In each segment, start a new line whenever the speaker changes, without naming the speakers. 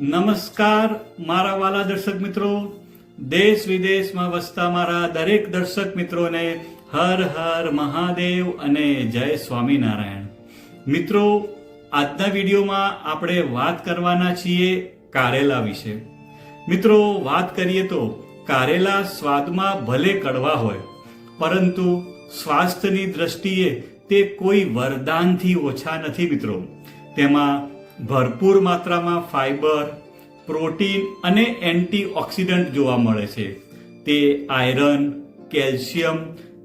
નમસ્કાર, મારા વાલા દર્શક મિત્રો. દેશ વિદેશમાં વસતા મારા દરેક દર્શક મિત્રોને હર હર મહાદેવ અને જય સ્વામિનારાયણ. મિત્રો, આજના વિડીયોમાં આપણે વાત કરવાના છીએ કારેલા વિશે. મિત્રો, વાત કરીએ તો કારેલા સ્વાદમાં ભલે કડવા હોય, પરંતુ સ્વાસ્થ્યની દ્રષ્ટિએ તે કોઈ વરદાનથી ઓછા નથી મિત્રો. તેમાં ભરપૂર માત્રામાં ફાઈબર, પ્રોટીન અને એન્ટીઓક્સિડન્ટ જોવા મળે છે. તે આયરન, કેલ્શિયમ,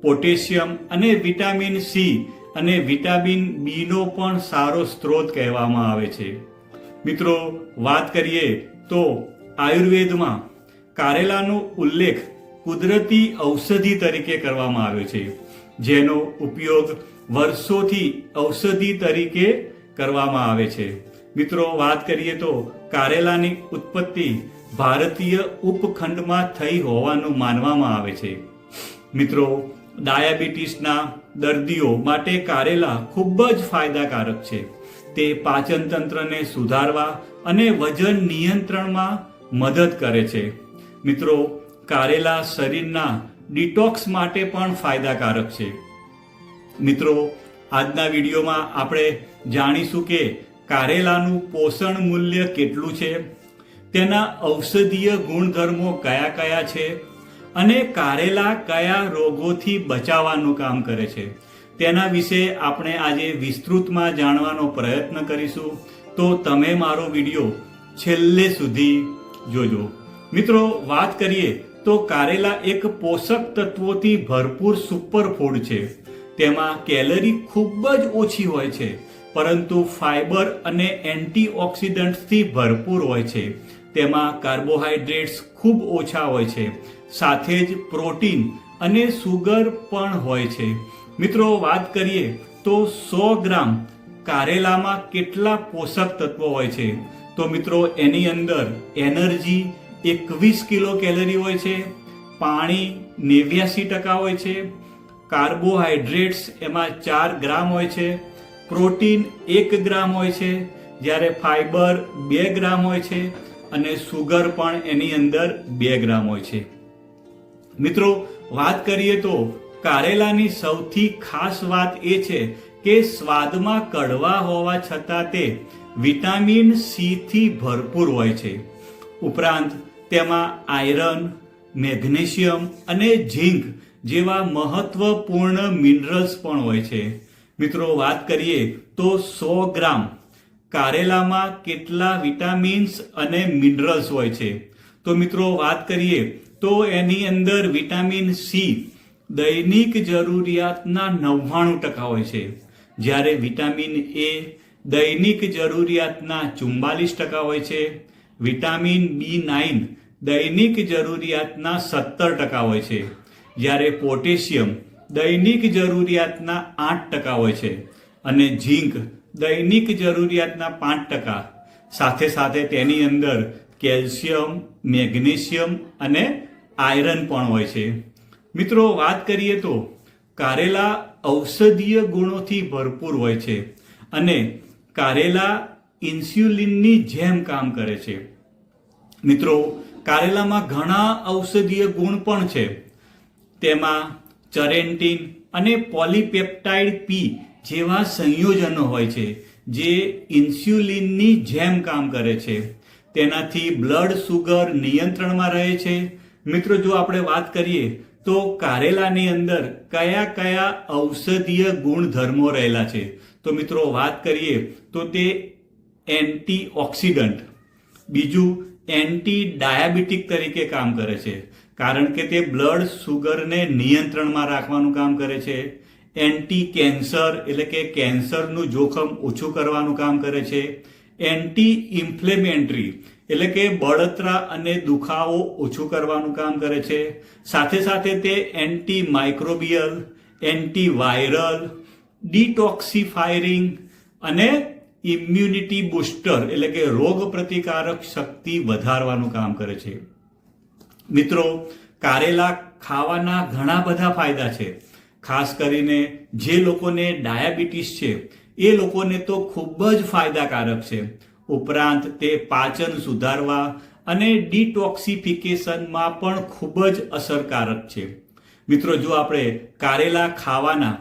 પોટેશિયમ અને વિટામિન સી અને વિટામિન બીનો પણ સારો સ્ત્રોત કહેવામાં આવે છે. મિત્રો, વાત કરીએ તો આયુર્વેદમાં કારેલાનો ઉલ્લેખ કુદરતી ઔષધિ તરીકે કરવામાં આવ્યો છે, જેનો ઉપયોગ વર્ષોથી ઔષધિ તરીકે કરવામાં આવે છે. મિત્રો, વાત કરીએ તો કારેલાની ઉત્પત્તિ ભારતીય ઉપખંડમાં થઈ હોવાનું માનવામાં આવે છે. મિત્રો, ડાયાબિટીસના દર્દીઓ માટે કારેલા ખૂબ જ ફાયદાકારક છે. તે પાચન તંત્રને સુધારવા અને વજન નિયંત્રણમાં મદદ કરે છે. મિત્રો, કારેલા શરીરના ડિટોક્સ માટે પણ ફાયદાકારક છે. મિત્રો, આજના વિડીયોમાં આપણે જાણીશું કે કારેલાનું પોષણ મૂલ્ય કેટલું છે? તેના ઔષધીય ગુણધર્મો કયા કયા છે? અને કારેલા કયા રોગોથી બચાવવાનું કામ કરે છે? તેના વિશે આપણે આજે વિસ્તૃતમાં જાણવાનો પ્રયત્ન કરીશું. તો તમે મારો વીડિયો છેલ્લે સુધી જોજો. મિત્રો, વાત કરીએ તો કારેલા એક પોષક તત્વોથી ભરપૂર સુપર ફૂડ છે. તેમાં કેલરી ખૂબ જ ઓછી હોય છે. પરંતુ ફાઇબર અને એન્ટીઓક્સિડન્ટ્સથી ભરપૂર હોય છે. તેમાં કાર્બોહાઈડ્રેટ્સ ખૂબ ઓછા હોય છે. સાથે જ પ્રોટીન અને સુગર પણ હોય છે. મિત્રો, વાત કરીએ તો સો ગ્રામ કારેલામાં કેટલા પોષક તત્વો હોય છે? તો મિત્રો, એની અંદર એનર્જી એકવીસ કિલો કેલરી હોય છે, પાણી નેવ્યાસી ટકા હોય છે કાર્બોહાઈડ્રેટ્સ એમાં ચાર ગ્રામ હોય છે પ્રોટીન એક ગ્રામ હોય છે, જ્યારે ફાઈબર બે ગ્રામ હોય છે અને સુગર પણ એની અંદર બે ગ્રામ હોય છે. મિત્રો, વાત કરીએ તો કારેલાની સૌથી ખાસ વાત એ છે કે સ્વાદમાં કડવા હોવા છતાં તે વિટામિન સી થી ભરપૂર હોય છે. ઉપરાંત તેમાં આયરન, મેગ્નેશિયમ અને ઝીંક જેવા મહત્વપૂર્ણ મિનરલ્સ પણ હોય છે. મિત્રો, વાત કરીએ તો સો ગ્રામ કારેલામાં કેટલા વિટામિન્સ અને મિનરલ્સ હોય છે? તો મિત્રો, વાત કરીએ તો એની અંદર વિટામિન સી દૈનિક જરૂરિયાતના નવ્વાણું ટકા હોય છે. જ્યારે વિટામિન એ દૈનિક જરૂરિયાતના ચુમ્બાલીસ ટકા હોય છે. વિટામિન બી નાઇન દૈનિક જરૂરિયાતના સત્તર ટકા હોય છે. જ્યારે પોટેશિયમ દૈનિક જરૂરિયાતના આઠ ટકા હોય છે અને ઝીંક દૈનિક જરૂરિયાતના પાંચ ટકા. સાથે સાથે તેની અંદર કેલ્શિયમ, મેગ્નેશિયમ અને આયરન પણ હોય છે. મિત્રો, વાત કરીએ તો કારેલા ઔષધીય ગુણોથી ભરપૂર હોય છે અને કારેલા ઇન્સ્યુલિનની જેમ કામ કરે છે. મિત્રો, કારેલામાં ઘણા ઔષધીય ગુણ પણ છે. તેમાં ચરેન્ટિન અને પોલીપેપ્ટાઇડ પી જેવા સંયોજનો હોય છે, જે ઇન્સ્યુલિનની જેમ કામ કરે છે. તેનાથી બ્લડ સુગર નિયંત્રણમાં રહે છે. મિત્રો, જો આપણે વાત કરીએ, તો કારેલાની અંદર કયા કયા ઔષધીય ગુણધર્મો રહેલા છે? તો મિત્રો, વાત કરીએ, તો તે એન્ટી ઓક્સિડન્ટ બીજું એન્ટી ડાયાબિટીક તરીકે કામ કરે છે. કારણ કે તે બ્લડ સુગરને નિયંત્રણમાં રાખવાનું કામ કરે છે. એન્ટી કેન્સર એટલે કે કેન્સરનું જોખમ ઓછું કરવાનું કામ કરે છે. એન્ટી ઇન્ફ્લેમેન્ટરી એટલે કે બળતરા અને દુખાવો ઓછું કરવાનું કામ કરે છે. સાથે સાથે તે anti microbial anti viral detoxifying અને ઇમ્યુનિટી બુસ્ટર એટલે કે રોગ પ્રતિકારક શક્તિ વધારવાનું કામ કરે છે. મિત્રો, કારેલા ખાવાના ઘણા બધા ફાયદા છે. ખાસ કરીને જે લોકોને ડાયાબિટીસ છે, એ લોકોને તો ખૂબ જ ફાયદાકારક છે. ઉપરાંત તે પાચન સુધારવા અને ડિટોક્સિફિકેશનમાં પણ ખૂબ જ અસરકારક છે. મિત્રો, જો આપણે કારેલા ખાવાના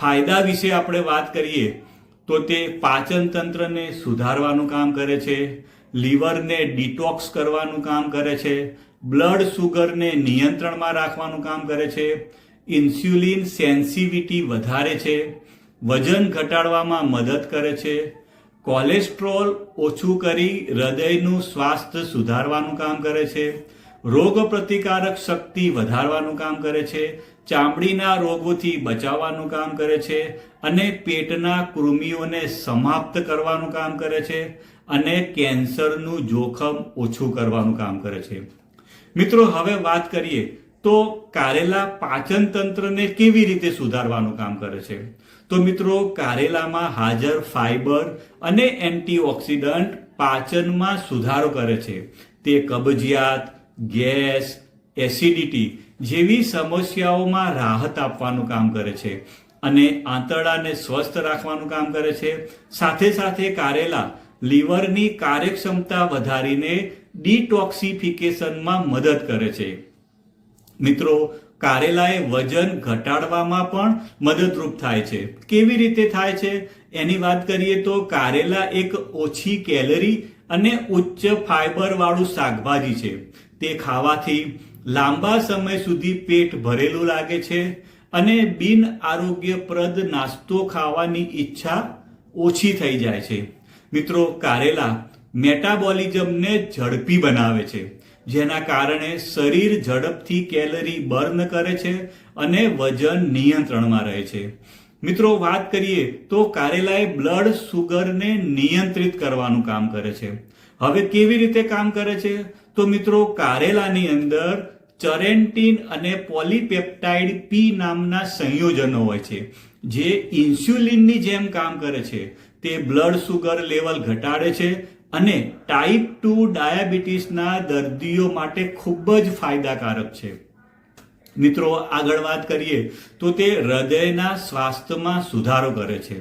ફાયદા વિશે આપણે વાત કરીએ, તો તે પાચન તંત્રને સુધારવાનું કામ કરે છે, લીવરને ડિટોક્સ કરવાનું કામ કરે છે બ્લડ સુગરને નિયંત્રણમાં રાખવાનું કામ કરે છે. ઇન્સ્યુલિન સેન્સિવિટી વધારે છે. વજન ઘટાડવામાં મદદ કરે છે. કોલેસ્ટ્રોલ ઓછું કરી હૃદયનું સ્વાસ્થ્ય સુધારવાનું કામ કરે છે. રોગ પ્રતિકારક શક્તિ વધારવાનું કામ કરે છે. ચામડીના રોગોથી બચાવવાનું કામ કરે છે અને પેટના કૃમિઓને સમાપ્ત કરવાનું કામ કરે છે અને કેન્સરનું જોખમ ઓછું કરવાનું કામ કરે છે. મિત્રો, હવે વાત કરીએ તો કારેલા પાચન તંત્રને કેવી રીતે સુધારવાનું કામ કરે છે? તો મિત્રો, કારેલામાં હાજર ફાઈબર અને એન્ટીઓક્સિડન્ટ પાચનમાં સુધારો કરે છે. તે કબજિયાત, ગેસ, એસિડિટી જેવી સમસ્યાઓમાં રાહત આપવાનું કામ કરે છે અને આંતરડાને સ્વસ્થ રાખવાનું કામ કરે છે. સાથે સાથે કારેલા લીવરની કાર્યક્ષમતા વધારીને ડિટોક્સિફિકેશનમાં મદદ કરે છે. મિત્રો, કારેલાએ વજન ઘટાડવામાં પણ મદદરૂપ થાય છે. કેવી રીતે થાય છે? એની વાત કરીએ તો કારેલા એક ઓછી કેલરી અને ઉચ્ચ ફાઈબર વાળું શાકભાજી છે. તે ખાવાથી લાંબા સમય સુધી પેટ ભરેલું લાગે છે અને બિન આરોગ્યપ્રદ નાસ્તો ખાવાની ઈચ્છા ઓછી થઈ જાય છે. મિત્રો, કારેલા મેટાબોલિઝમને ઝડપી બનાવે છે, જેના કારણે શરીર ઝડપથી કેલરી બર્ન કરે છે અને વજન નિયંત્રણમાં રહે છે. મિત્રો, વાત કરીએ તો કારેલાએ બ્લડ સુગરને નિયંત્રિત કરવાનું કામ કરે છે. હવે કેવી રીતે કામ કરે છે? તો મિત્રો, કારેલાની અંદર ચરેન્ટીન અને પોલીપેપ્ટાઇડ પી નામના સંયોજનો હોય છે, જે ઇન્સ્યુલિનની જેમ કામ કરે છે. તે બ્લડ સુગર લેવલ ઘટાડે છે અને ટાઈપ ટુ ડાયાબિટીસના દર્દીઓ માટે ખૂબ જ ફાયદાકારક છે. મિત્રો, આગળ વાત કરીએ તો તે હૃદયના સ્વાસ્થ્યમાં સુધારો કરે છે.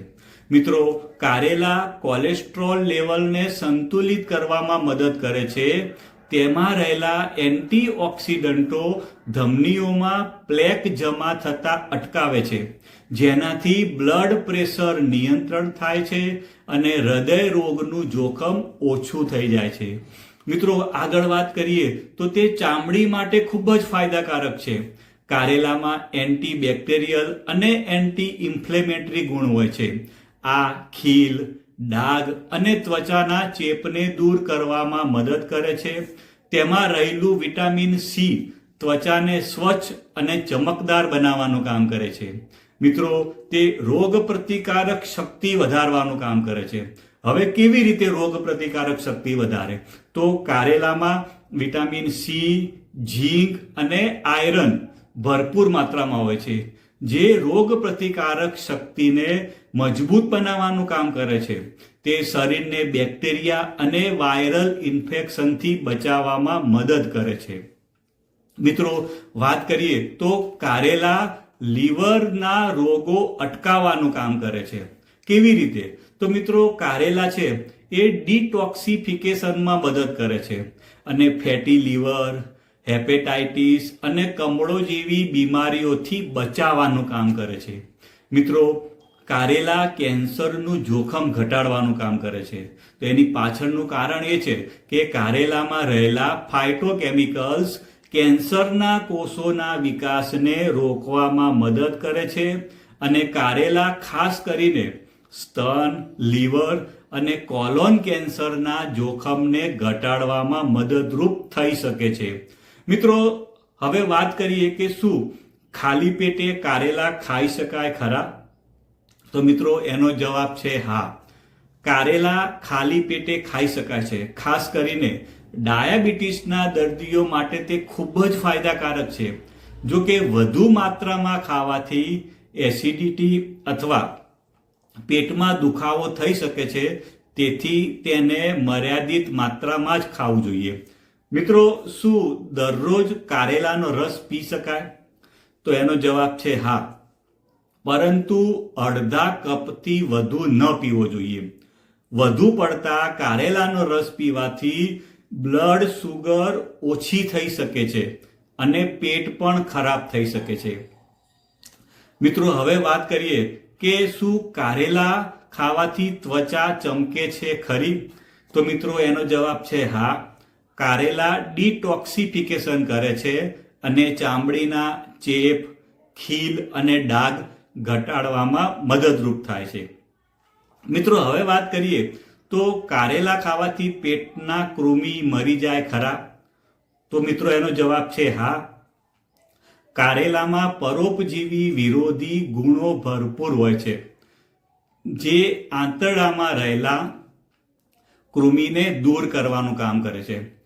મિત્રો, કારેલા કોલેસ્ટ્રોલ લેવલને સંતુલિત કરવામાં મદદ કરે છે. તેમાં રહેલા એન્ટીઓક્સિડન્ટો ધમનીઓમાં પ્લેક જમા થતા અટકાવે છે. જેનાથી બ્લડ પ્રેશર નિયંત્રણ થાય છે અને હૃદય રોગનું જોખમ ઓછું થઈ જાય છે. મિત્રો, આગળ વાત કરીએ તો તે ચામડી માટે ખૂબ જ ફાયદાકારક છે. કારેલામાં એન્ટીબેક્ટેરિયલ અને એન્ટી ઇન્ફ્લેમેટરી ગુણ હોય છે. આ ખીલ ડાઘ અને ત્વચાના ચેપને દૂર કરવામાં મદદ કરે છે. તેમાં રહેલું વિટામિન સી ત્વચાને સ્વચ્છ અને ચમકદાર બનાવવાનું કામ કરે છે. મિત્રો, તે રોગ પ્રતિકારક શક્તિ વધારવાનું કામ કરે છે. હવે કેવી રીતે રોગ પ્રતિકારક શક્તિ વધારે? તો કારેલામાં વિટામિન સી, ઝીંક અને આયરન ભરપૂર માત્રામાં હોય છે. જે રોગ પ્રતિકારક શક્તિને મજબૂત બનાવવાનું કામ કરે છે, તે શરીરને બેક્ટેરિયા અને વાયરલ ઇન્ફેક્શનથી બચાવવામાં મદદ કરે છે. મિત્રો, વાત કરીએ તો કારેલા લીવરના રોગો અટકાવવાનું કામ કરે છે. કેવી રીતે? તો મિત્રો, કારેલા છે એ ડિટોક્સિફિકેશનમાં મદદ કરે છે અને ફેટી લીવર હેપેટાઇટિસ અને કમળો જેવી બીમારીઓથી બચાવવાનું કામ કરે છે. મિત્રો, કારેલા કેન્સરનું જોખમ ઘટાડવાનું કામ કરે છે. તો એની પાછળનું કારણ એ છે કે કારેલામાં રહેલા ફાઇટોકેમિકલ્સ કેન્સરના કોષોના વિકાસને રોકવામાં મદદ કરે છે અને કારેલા ખાસ કરીને સ્તન, લીવર અને કોલોન કેન્સરના જોખમને ઘટાડવામાં મદદરૂપ થઈ શકે છે. મિત્રો, હવે વાત કરીએ કે શું? ખાલી પેટે કારેલા ખાઈ શકાય ખરા? તો મિત્રો, એનો જવાબ છે હા. કારેલા ખાલી પેટે ખાઈ શકાય છે. ખાસ કરીને ડાયાબિટીસના દર્દીઓ માટે તે ખૂબ જ ફાયદાકારક છે. જો કે વધુ માત્રામાં ખાવાથી એસિડિટી અથવા પેટમાં દુખાવો થઈ શકે છે, તેથી તેને મર્યાદિત માત્રામાં જ ખાવું જોઈએ. મિત્રો, શું દરરોજ કારેલાનો રસ પી શકાય? તો એનો જવાબ છે હા. પરંતુ અડધા કપથી વધુ ન પીવો જોઈએ. વધુ પડતા કારેલાનો રસ પીવાથી બ્લડ સુગર ઓછી થઈ શકે છે અને પેટ પણ ખરાબ થઈ શકે છે. મિત્રો, હવે વાત કરીએ કે શું કારેલા ખાવાથી ત્વચા ચમકે છે ખરી? તો મિત્રો, એનો જવાબ છે હા. કારેલા ડિટોક્સિફિકેશન કરે છે અને ચામડીના ચેપ, ખીલ અને ડાઘ ઘટાડવામાં મદદરૂપ થાય છે. મિત્રો, હવે વાત કરીએ તો કારેલા ખાવાથી પેટના કૃમિ મરી જાય ખરા? તો મિત્રો, એનો જવાબ છે હા. કારેલામાં પરોપજીવી વિરોધી ગુણો ભરપૂર હોય છે. જે આંતરડામાં રહેલા કૃમિને દૂર કરવાનું કામ કરે છે.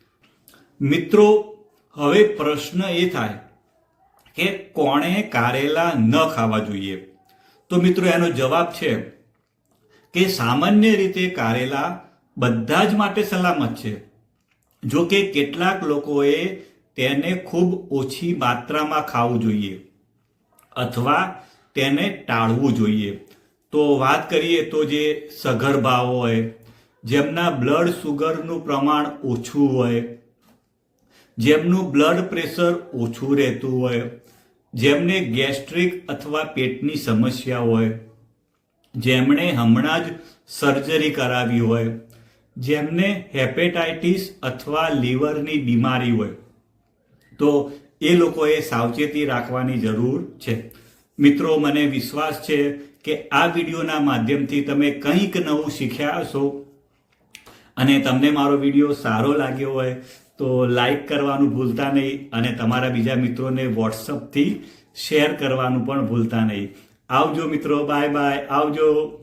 મિત્રો, હવે પ્રશ્ન એ થાય કે કોણે કારેલા ન ખાવા જોઈએ? તો મિત્રો, એનો જવાબ છે કે સામાન્ય રીતે કારેલા બધા જ માટે સલામત છે. જો કે કેટલાક લોકોએ તેને ખૂબ ઓછી માત્રામાં ખાવું જોઈએ અથવા તેને ટાળવું જોઈએ. તો વાત કરીએ તો જે સગર્ભા હોય, જેમના બ્લડ સુગરનું પ્રમાણ ઓછું હોય જેમનું બ્લડ પ્રેશર ઓછું રહેતું હોય, જેમને ગેસ્ટ્રિક અથવા પેટની સમસ્યા હોય, જેમણે હમણાં જ સર્જરી કરાવી હોય, જેમને હેપેટાઇટિસ અથવા લીવરની બીમારી હોય. તો એ લોકોએ સાવચેતી રાખવાની જરૂર છે. મિત્રો, મને વિશ્વાસ છે કે આ વિડીયોના માધ્યમથી તમે કંઈક નવું શીખ્યા હશો અને તમને મારો વીડિયો સારો લાગ્યો હોય તો લાઈક કરવાનું ભૂલતા નહીં અને તમારા બીજા મિત્રોને વોટ્સઅપથી શેર કરવાનું પણ ભૂલતા નહીં. આવજો મિત્રો બાય બાય આવજો.